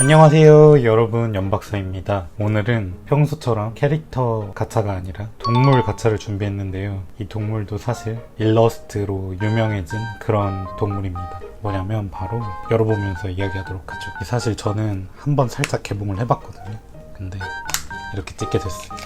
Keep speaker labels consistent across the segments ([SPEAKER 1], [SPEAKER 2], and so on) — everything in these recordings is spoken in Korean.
[SPEAKER 1] 안녕하세요 여러분. 연박사입니다. 오늘은 평소처럼 캐릭터 가차가 아니라 동물 가차를 준비했는데요. 이 동물도 사실 일러스트로 유명해진 그런 동물입니다. 뭐냐면 바로 열어보면서 이야기하도록 하죠. 사실 저는 한번 살짝 개봉을 해봤거든요. 근데 이렇게 찍게 됐어요.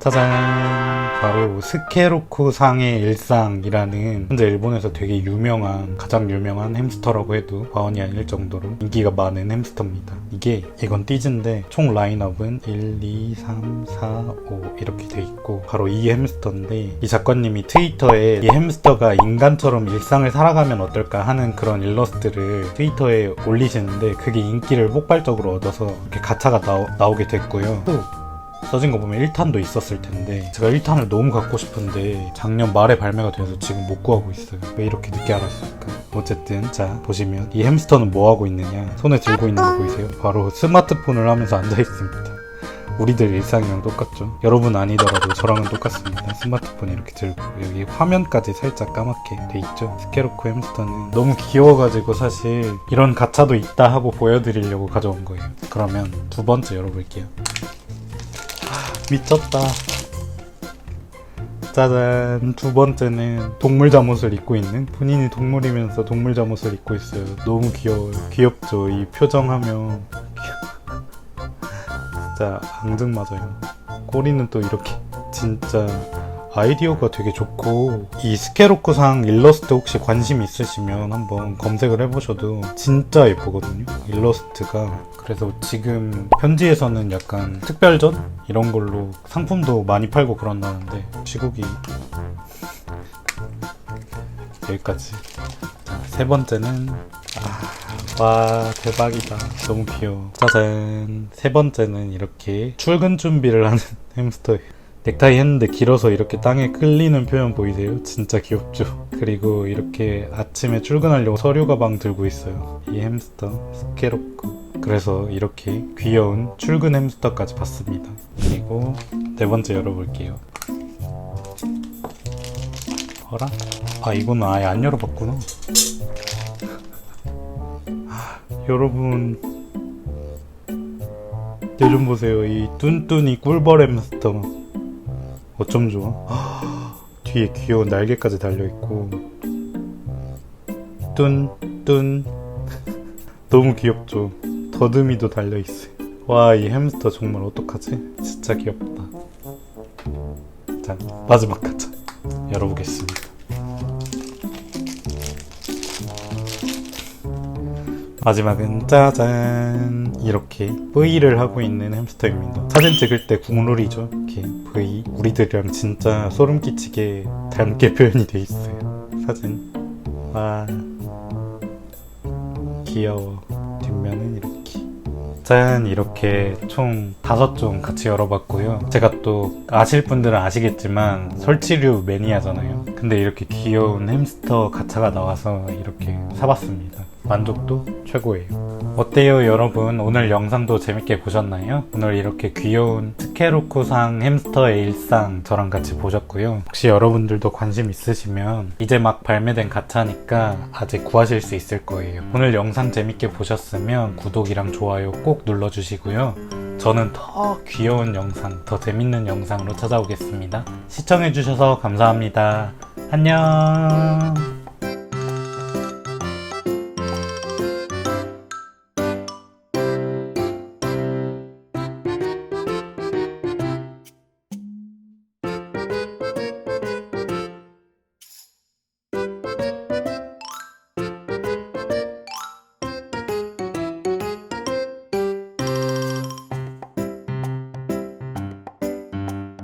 [SPEAKER 1] 짜잔 바로 스케로쿠 상의 일상이라는 현재 일본에서 되게 유명한 가장 유명한 햄스터라고 해도 과언이 아닐 정도로 인기가 많은 햄스터입니다. 이게 이건 띠즈인데 총 라인업은 1, 2, 3, 4, 5 이렇게 돼 있고 바로 이 햄스터인데 이 작가님이 트위터에 이 햄스터가 인간처럼 일상을 살아가면 어떨까 하는 그런 일러스트를 트위터에 올리시는데 그게 인기를 폭발적으로 얻어서 이렇게 가차가 나오, 나오게 됐고요. 또 써진 거 보면 1탄도 있었을 텐데 제가 1탄을 너무 갖고 싶은데 작년 말에 발매가 돼서 지금 못 구하고 있어요. 왜 이렇게 늦게 알았을까? 어쨌든 자 보시면 이 햄스터는 뭐 하고 있느냐? 손에 들고 있는 거 보이세요? 바로 스마트폰을 하면서 앉아 있습니다. 우리들 일상이랑 똑같죠? 여러분 아니더라도 저랑은 똑같습니다. 스마트폰 이렇게 들고 여기 화면까지 살짝 까맣게 돼 있죠? 스케로코 햄스터는 너무 귀여워가지고 사실 이런 가차도 있다 하고 보여드리려고 가져온 거예요. 그러면 두 번째 열어볼게요 미쳤다. 짜잔. 두 번째는 동물 잠옷을 입고 있는 본인이 동물이면서 동물 잠옷을 입고 있어요. 너무 귀여워요. 귀엽죠? 이 표정하면. 진짜 앙증맞아요. 꼬리는 또 이렇게 진짜 아이디어가 되게 좋고 이 스케로크상 일러스트 혹시 관심 있으시면 한번 검색을 해보셔도 진짜 예쁘거든요 일러스트가. 그래서 지금 현지에서는 약간 특별전? 이런 걸로 상품도 많이 팔고 그런다는데 시국이 여기까지. 자, 세 번째는 아, 와 대박이다. 너무 귀여워. 짜잔. 세 번째는 이렇게 출근 준비를 하는 햄스터예요 넥타이 했는데 길어서 이렇게 땅에 끌리는 표현 보이세요? 진짜 귀엽죠? 그리고 이렇게 아침에 출근하려고 서류 가방 들고 있어요. 이 햄스터 스케로크. 그래서 이렇게 귀여운 출근 햄스터까지 봤습니다. 그리고 네 번째 열어볼게요. 어라? 아 이거는 아예 안 열어봤구나. 아, 여러분 얘좀 보세요. 이 뚠뚠이 꿀벌 햄스터. 어쩜 좋아? 뒤에 귀여운 날개까지 달려있고 뚠뚠 너무 귀엽죠? 더듬이도 달려있어요 와 이 햄스터 정말 어떡하지? 진짜 귀엽다 자 마지막 가자 열어보겠습니다 마지막은 짜잔. 이렇게 V를 하고 있는 햄스터입니다. 사진 찍을 때 국룰이죠. 이렇게 V. 우리들이랑 진짜 소름 끼치게 닮게 표현이 돼 있어요. 사진. 와. 귀여워. 뒷면은 이렇게. 짠. 이렇게 총 다섯 종 같이 열어봤고요. 제가 또 아실 분들은 아시겠지만 설치류 매니아잖아요. 근데 이렇게 귀여운 햄스터 가차가 나와서 이렇게 사봤습니다 만족도 최고예요. 어때요, 여러분? 오늘 영상도 재밌게 보셨나요? 오늘 이렇게 귀여운 스케로쿠상 햄스터의 일상 저랑 같이 보셨고요. 혹시 여러분들도 관심 있으시면 이제 막 발매된 가차니까 아직 구하실 수 있을 거예요. 오늘 영상 재밌게 보셨으면 구독이랑 좋아요 꼭 눌러주시고요. 저는 더 귀여운 영상, 더 재밌는 영상으로 찾아오겠습니다. 시청해주셔서 감사합니다. 안녕!